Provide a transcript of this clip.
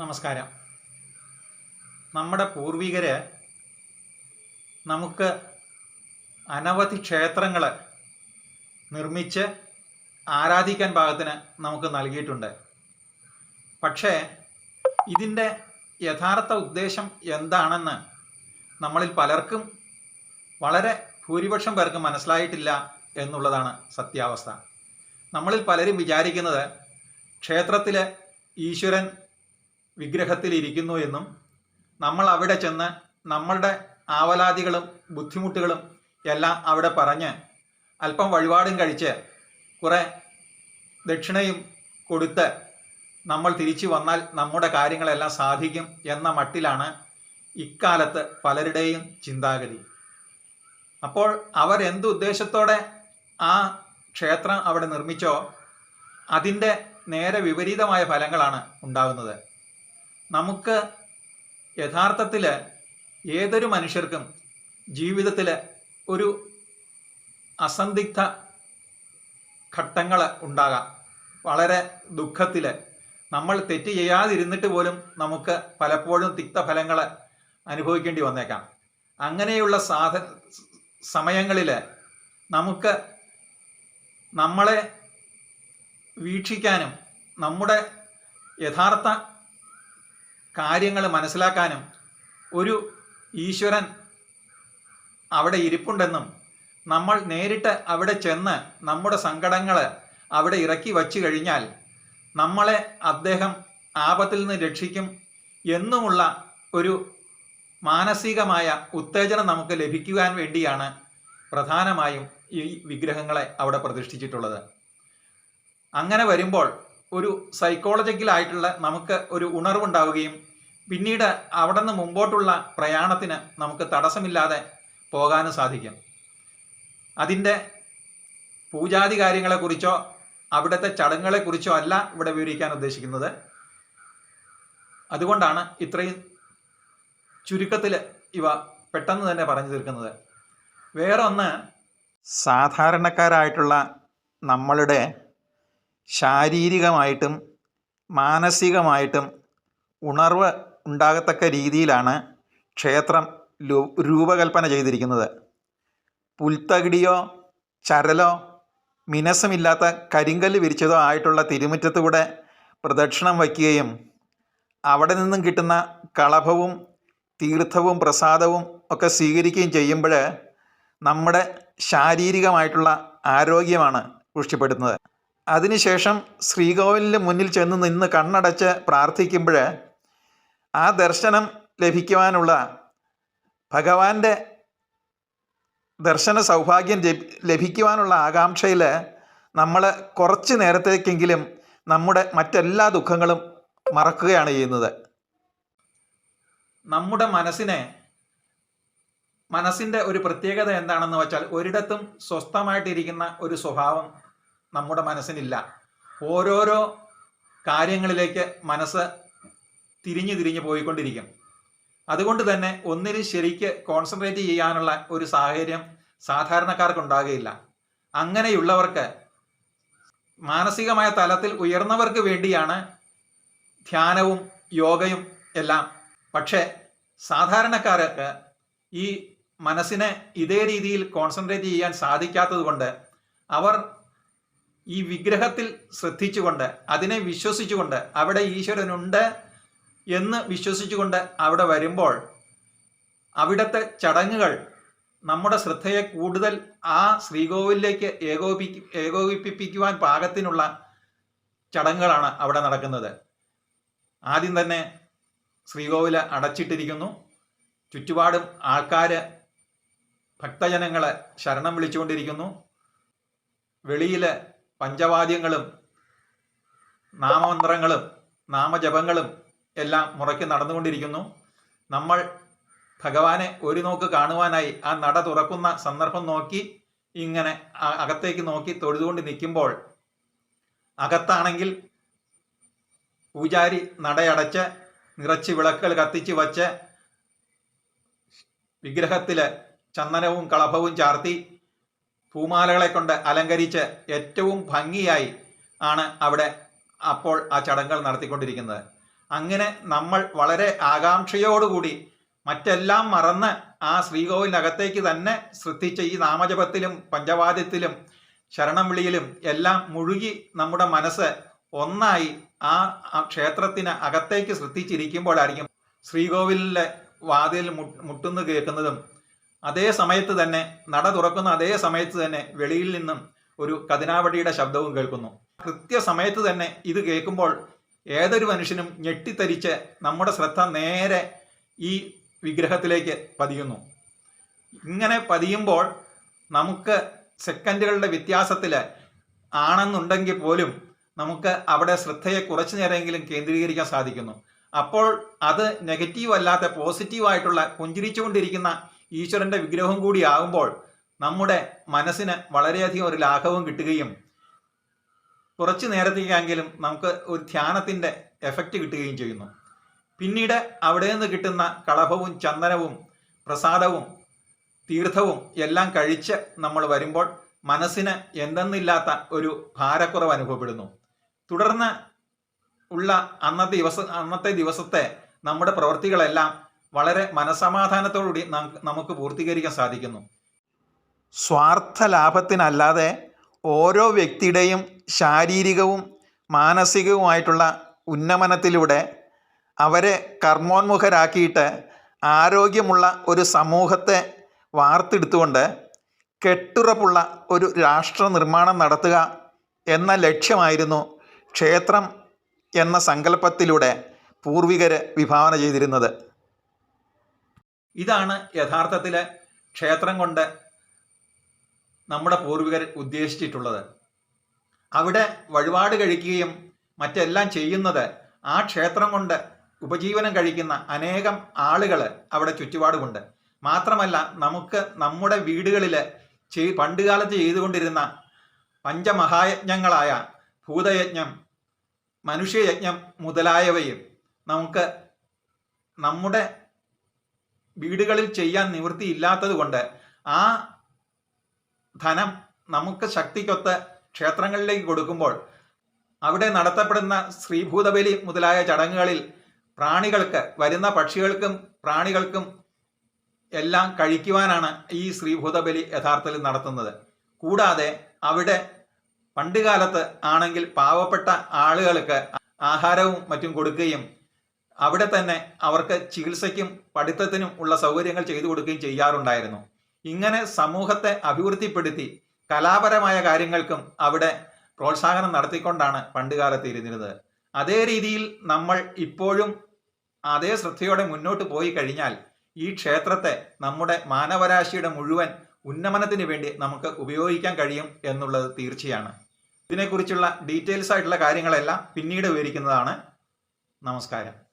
നമസ്കാരം. നമ്മുടെ പൂർവികർ നമുക്ക് അനവധി ക്ഷേത്രങ്ങൾ നിർമ്മിച്ച് ആരാധിക്കാൻ ഭാഗത്തിന് നമുക്ക് നൽകിയിട്ടുണ്ട്. പക്ഷേ ഇതിന്റെ യഥാർത്ഥ ഉദ്ദേശം എന്താണെന്ന് നമ്മളിൽ പലർക്കും വളരെ ഭൂരിപക്ഷം പേർക്ക് മനസ്സിലായിട്ടില്ല എന്നുള്ളതാണ് സത്യാവസ്ഥ. നമ്മളിൽ പലരും വിചാരിക്കുന്നത് ക്ഷേത്രത്തിലെ ഈശ്വരൻ വിഗ്രഹത്തിൽ ഇരിക്കുന്നു എന്നും നമ്മൾ അവിടെ ചെന്ന് നമ്മളുടെ ആവലാതികളും ബുദ്ധിമുട്ടുകളും എല്ലാം അവിടെ പറഞ്ഞ് അല്പം വഴിപാടും കഴിച്ച് കുറേ ദക്ഷിണയും കൊടുത്ത് നമ്മൾ തിരിച്ചു വന്നാൽ നമ്മുടെ കാര്യങ്ങളെല്ലാം സാധിക്കും എന്ന മട്ടിലാണ് ഇക്കാലത്ത് പലരുടെയും ചിന്താഗതി. അപ്പോൾ അവരെന്ത് ഉദ്ദേശത്തോടെ ആ ക്ഷേത്രം അവിടെ നിർമ്മിച്ചോ അതിന്റെ നേരെ വിപരീതമായ ഫലങ്ങളാണ് ഉണ്ടാകുന്നത്. നമുക്ക് യഥാർത്ഥത്തിൽ ഏതൊരു മനുഷ്യർക്കും ജീവിതത്തിൽ ഒരു അസന്ധിഗ്ധ ഘട്ടങ്ങൾ ഉണ്ടാകാം. വളരെ ദുഃഖത്തിൽ നമ്മൾ തെറ്റ് ചെയ്യാതിരുന്നിട്ട് പോലും നമുക്ക് പലപ്പോഴും തിക്തഫലങ്ങൾ അനുഭവിക്കേണ്ടി വന്നേക്കാം. അങ്ങനെയുള്ള സാധ സമയങ്ങളിൽ നമുക്ക് നമ്മളെ വീക്ഷിക്കാനും നമ്മുടെ യഥാർത്ഥ കാര്യങ്ങൾ മനസ്സിലാക്കാനും ഒരു ഈശ്വരൻ അവിടെ ഇരിപ്പുണ്ടെന്നും നമ്മൾ നേരിട്ട് അവിടെ ചെന്ന് നമ്മുടെ സങ്കടങ്ങൾ അവിടെ ഇറക്കി വച്ചു കഴിഞ്ഞാൽ നമ്മളെ അദ്ദേഹം ആപത്തിൽ നിന്ന് രക്ഷിക്കും എന്നുമുള്ള ഒരു മാനസികമായ ഉത്തേജനം നമുക്ക് ലഭിക്കുവാൻ വേണ്ടിയാണ് പ്രധാനമായും ഈ വിഗ്രഹങ്ങളെ അവിടെ പ്രതിഷ്ഠിച്ചിട്ടുള്ളത്. അങ്ങനെ വരുമ്പോൾ ഒരു സൈക്കോളജിക്കലായിട്ടുള്ള നമുക്ക് ഒരു ഉണർവുണ്ടാവുകയും പിന്നീട് അവിടെ നിന്ന് മുമ്പോട്ടുള്ള പ്രയാണത്തിന് നമുക്ക് തടസ്സമില്ലാതെ പോകാനും സാധിക്കും. അതിന്റെ പൂജാതി കാര്യങ്ങളെക്കുറിച്ചോ അവിടുത്തെ ചടങ്ങുകളെക്കുറിച്ചോ അല്ല ഇവിടെ വിവരിക്കാൻ ഉദ്ദേശിക്കുന്നത്. അതുകൊണ്ടാണ് ഇത്രയും ചുരുക്കത്തിൽ ഇവ പെട്ടെന്ന് തന്നെ പറഞ്ഞു തീർക്കുന്നത്. വേറൊന്ന് സാധാരണക്കാരായിട്ടുള്ള നമ്മളുടെ ശാരീരികമായിട്ടും മാനസികമായിട്ടും ഉണർവ് ഉണ്ടാകത്തക്ക രീതിയിലാണ് ക്ഷേത്രം രൂപകൽപ്പന ചെയ്തിരിക്കുന്നത്. പുൽത്തകിടിയോ ചരലോ മിനസമില്ലാത്ത കരിങ്കല്ല് വിരിച്ചതോ ആയിട്ടുള്ള തിരുമുറ്റത്തുകൂടെ പ്രദക്ഷിണം വയ്ക്കുകയും അവിടെ നിന്നും കിട്ടുന്ന കളഭവും തീർത്ഥവും പ്രസാദവും ഒക്കെ സ്വീകരിക്കുകയും ചെയ്യുമ്പോൾ നമ്മുടെ ശാരീരികമായിട്ടുള്ള ആരോഗ്യമാണ് പുഷ്ടിപ്പെടുത്തുന്നത്. അതിനുശേഷം ശ്രീകോവിലിന് മുന്നിൽ ചെന്ന് നിന്ന് കണ്ണടച്ച് പ്രാർത്ഥിക്കുമ്പോൾ ആ ദർശനം ലഭിക്കുവാനുള്ള ഭഗവാന്റെ ദർശന സൗഭാഗ്യം ലഭി- ലഭിക്കുവാനുള്ള ആകാംക്ഷയിൽ നമ്മൾ കുറച്ച് നേരത്തേക്കെങ്കിലും നമ്മുടെ മറ്റെല്ലാ ദുഃഖങ്ങളും മറക്കുകയാണ് ചെയ്യുന്നത്. നമ്മുടെ മനസ്സിനെ മനസ്സിന്റെ ഒരു പ്രത്യേകത എന്താണെന്ന് വെച്ചാൽ ഒരിടത്തും സ്വസ്ഥമായിട്ടിരിക്കുന്ന ഒരു സ്വഭാവം നമ്മുടെ മനസ്സിനില്ല. ഓരോരോ കാര്യങ്ങളിലേക്ക് മനസ്സ് തിരിഞ്ഞു തിരിഞ്ഞു പോയിക്കൊണ്ടിരിക്കും. അതുകൊണ്ട് തന്നെ ഒന്നിനും ശരിക്ക് കോൺസെൻട്രേറ്റ് ചെയ്യാനുള്ള ഒരു സാഹചര്യം സാധാരണക്കാർക്ക് ഉണ്ടാകുകയില്ല അങ്ങനെയുള്ളവർക്ക് മാനസികമായ തലത്തിൽ ഉയർന്നവർക്ക് വേണ്ടിയാണ് ധ്യാനവും യോഗയും എല്ലാം. പക്ഷേ സാധാരണക്കാർക്ക് ഈ മനസ്സിനെ ഇതേ രീതിയിൽ കോൺസെൻട്രേറ്റ് ചെയ്യാൻ സാധിക്കാത്തത് കൊണ്ട് അവർ ഈ വിഗ്രഹത്തിൽ ശ്രദ്ധിച്ചുകൊണ്ട് അതിനെ വിശ്വസിച്ചുകൊണ്ട് അവിടെ ഈശ്വരനുണ്ട് എന്ന് വിശ്വസിച്ചുകൊണ്ട് അവിടെ വരുമ്പോൾ അവിടുത്തെ ചടങ്ങുകൾ നമ്മുടെ ശ്രദ്ധയെ കൂടുതൽ ആ ശ്രീകോവിലേക്ക് ഏകോപി ഏകോപിപ്പിക്കുവാൻ പാകത്തിനുള്ള ചടങ്ങുകളാണ് അവിടെ നടക്കുന്നത്. ആദ്യം തന്നെ ശ്രീകോവിൽ അടച്ചിട്ടിരിക്കുന്നു. ചുറ്റുപാടും ആൾക്കാർ ഭക്തജനങ്ങളെ ശരണം വിളിച്ചുകൊണ്ടിരിക്കുന്നു. വെളിയിൽ പഞ്ചവാദ്യങ്ങളും നാമമന്ത്രങ്ങളും നാമജപങ്ങളും എല്ലാം മുറയ്ക്ക് നടന്നുകൊണ്ടിരിക്കുന്നു. നമ്മൾ ഭഗവാനെ ഒരു നോക്ക് കാണുവാനായി ആ നട തുറക്കുന്ന സന്ദർഭം നോക്കി ഇങ്ങനെ അകത്തേക്ക് നോക്കി തൊഴുതുകൊണ്ട് നിൽക്കുമ്പോൾ അകത്താണെങ്കിൽ പൂജാരി നടയടച്ച് നിറച്ച് വിളക്കുകൾ കത്തിച്ച് വച്ച് വിഗ്രഹത്തിൽ ചന്ദനവും കളഭവും ചാർത്തി പൂമാലകളെ കൊണ്ട് അലങ്കരിച്ച് ഏറ്റവും ഭംഗിയായി ആണ് അവിടെ അപ്പോൾ ആ ചടങ്ങുകൾ നടത്തിക്കൊണ്ടിരിക്കുന്നത്. അങ്ങനെ നമ്മൾ വളരെ ആകാംക്ഷയോടുകൂടി മറ്റെല്ലാം മറന്ന് ആ ശ്രീകോവിലിനകത്തേക്ക് തന്നെ ശ്രദ്ധിച്ച ഈ നാമജപത്തിലും പഞ്ചവാദ്യത്തിലും ശരണം വിളിയിലും എല്ലാം മുഴുകി നമ്മുടെ മനസ്സ് ഒന്നായി ആ ക്ഷേത്രത്തിന് അകത്തേക്ക് ശ്രദ്ധിച്ചിരിക്കുമ്പോഴായിരിക്കും ശ്രീകോവിലിലെ വാതിൽ മുട്ടുന്നു കേൾക്കുന്നതും അതേ സമയത്ത് തന്നെ നട തുറക്കുന്ന അതേ സമയത്ത് തന്നെ വെളിയിൽ നിന്നും ഒരു കതിനാവടിയുടെ ശബ്ദവും കേൾക്കുന്നു. കൃത്യസമയത്ത് തന്നെ ഇത് കേൾക്കുമ്പോൾ ഏതൊരു മനുഷ്യനും ഞെട്ടിത്തരിച്ച് നമ്മുടെ ശ്രദ്ധ നേരെ ഈ വിഗ്രഹത്തിലേക്ക് പതിയുന്നു. ഇങ്ങനെ പതിയുമ്പോൾ നമുക്ക് സെക്കൻഡുകളുടെ വ്യത്യാസത്തിൽ ആണെന്നുണ്ടെങ്കിൽ പോലും നമുക്ക് അവിടെ ശ്രദ്ധയെ കുറച്ചു നേരമെങ്കിലും കേന്ദ്രീകരിക്കാൻ സാധിക്കുന്നു. അപ്പോൾ അത് നെഗറ്റീവ് അല്ലാത്ത പോസിറ്റീവായിട്ടുള്ള പുഞ്ചിരിച്ചുകൊണ്ടിരിക്കുന്ന ഈശ്വരന്റെ വിഗ്രഹം കൂടി ആകുമ്പോൾ നമ്മുടെ മനസ്സിന് വളരെയധികം ഒരു ലാഘവം കിട്ടുകയും കുറച്ച് നേരത്തേക്കെങ്കിലും നമുക്ക് ഒരു ധ്യാനത്തിന്റെ എഫക്റ്റ് കിട്ടുകയും ചെയ്യുന്നു. പിന്നീട് അവിടെ നിന്ന് കിട്ടുന്ന കളഭവും ചന്ദനവും പ്രസാദവും തീർത്ഥവും എല്ലാം കഴിച്ച് നമ്മൾ വരുമ്പോൾ മനസ്സിന് എന്തെന്നില്ലാത്ത ഒരു ഭാരക്കുറവ് അനുഭവപ്പെടുന്നു. തുടർന്ന് ഉള്ള അന്നത്തെ ദിവസ അന്നത്തെ ദിവസത്തെ നമ്മുടെ പ്രവൃത്തികളെല്ലാം വളരെ മനസമാധാനത്തോടുകൂടി നമുക്ക് പൂർത്തീകരിക്കാൻ സാധിക്കുന്നു. സ്വാർത്ഥ ലാഭത്തിനല്ലാതെ ഓരോ വ്യക്തിയുടെയും ശാരീരികവും മാനസികവുമായിട്ടുള്ള ഉന്നമനത്തിലൂടെ അവരെ കർമ്മോന്മുഖരാക്കിയിട്ട് ആരോഗ്യമുള്ള ഒരു സമൂഹത്തെ വാർത്തെടുത്തുകൊണ്ട് കെട്ടുറപ്പുള്ള ഒരു രാഷ്ട്ര നിർമ്മാണം നടത്തുക എന്ന ലക്ഷ്യമായിരുന്നു ക്ഷേത്രം എന്ന സങ്കല്പത്തിലൂടെ പൂർവികർ വിഭാവന ചെയ്തിരുന്നത്. ഇതാണ് യഥാർത്ഥത്തിൽ ക്ഷേത്രം കൊണ്ട് നമ്മുടെ പൂർവികർ ഉദ്ദേശിച്ചിട്ടുള്ളത്. അവിടെ വഴിപാട് കഴിക്കുകയും മറ്റെല്ലാം ചെയ്യുന്നത് ആ ക്ഷേത്രം കൊണ്ട് ഉപജീവനം കഴിക്കുന്ന അനേകം ആളുകൾ അവിടെ ചുറ്റുപാടുമുണ്ട്. മാത്രമല്ല നമുക്ക് നമ്മുടെ വീടുകളിൽ ചെയ് പണ്ടുകാലത്ത് ചെയ്തുകൊണ്ടിരുന്ന പഞ്ചമഹായജ്ഞങ്ങളായ ഭൂതയജ്ഞം മനുഷ്യയജ്ഞം മുതലായവയും നമുക്ക് നമ്മുടെ വീടുകളിൽ ചെയ്യാൻ നിവൃത്തിയില്ലാത്തത് കൊണ്ട് ആ ധനം നമുക്ക് ശക്തിക്കൊത്ത് ക്ഷേത്രങ്ങളിലേക്ക് കൊടുക്കുമ്പോൾ അവിടെ നടത്തപ്പെടുന്ന ശ്രീഭൂതബലി മുതലായ ചടങ്ങുകളിൽ പ്രാണികൾക്ക് വരുന്ന പക്ഷികൾക്കും പ്രാണികൾക്കും എല്ലാം കഴിക്കുവാനാണ് ഈ ശ്രീഭൂതബലി യഥാർത്ഥത്തിൽ നടത്തുന്നത്. കൂടാതെ അവിടെ പണ്ടുകാലത്ത് ആണെങ്കിൽ പാവപ്പെട്ട ആളുകൾക്ക് ആഹാരവും മറ്റും കൊടുക്കുകയും അവിടെ തന്നെ അവർക്ക് ചികിത്സയ്ക്കും പഠിത്തത്തിനും ഉള്ള സൗകര്യങ്ങൾ ചെയ്തു കൊടുക്കുകയും ചെയ്യാറുണ്ടായിരുന്നു. ഇങ്ങനെ സമൂഹത്തെ അഭിവൃദ്ധിപ്പെടുത്തി കലാപരമായ കാര്യങ്ങൾക്കും അവിടെ പ്രോത്സാഹനം നടത്തിക്കൊണ്ടാണ് പണ്ടുകാലത്ത് ഇരുന്നിരുന്നത്. അതേ രീതിയിൽ നമ്മൾ ഇപ്പോഴും അതേ ശ്രദ്ധയോടെ മുന്നോട്ട് പോയി കഴിഞ്ഞാൽ ഈ ക്ഷേത്രത്തെ നമ്മുടെ മാനവരാശിയുടെ മുഴുവൻ ഉന്നമനത്തിന് വേണ്ടി നമുക്ക് ഉപയോഗിക്കാൻ കഴിയും എന്നുള്ളത് തീർച്ചയാണ്. ഇതിനെക്കുറിച്ചുള്ള ഡീറ്റെയിൽസ് ആയിട്ടുള്ള കാര്യങ്ങളെല്ലാം പിന്നീട് വിവരിക്കുന്നതാണ്. നമസ്കാരം.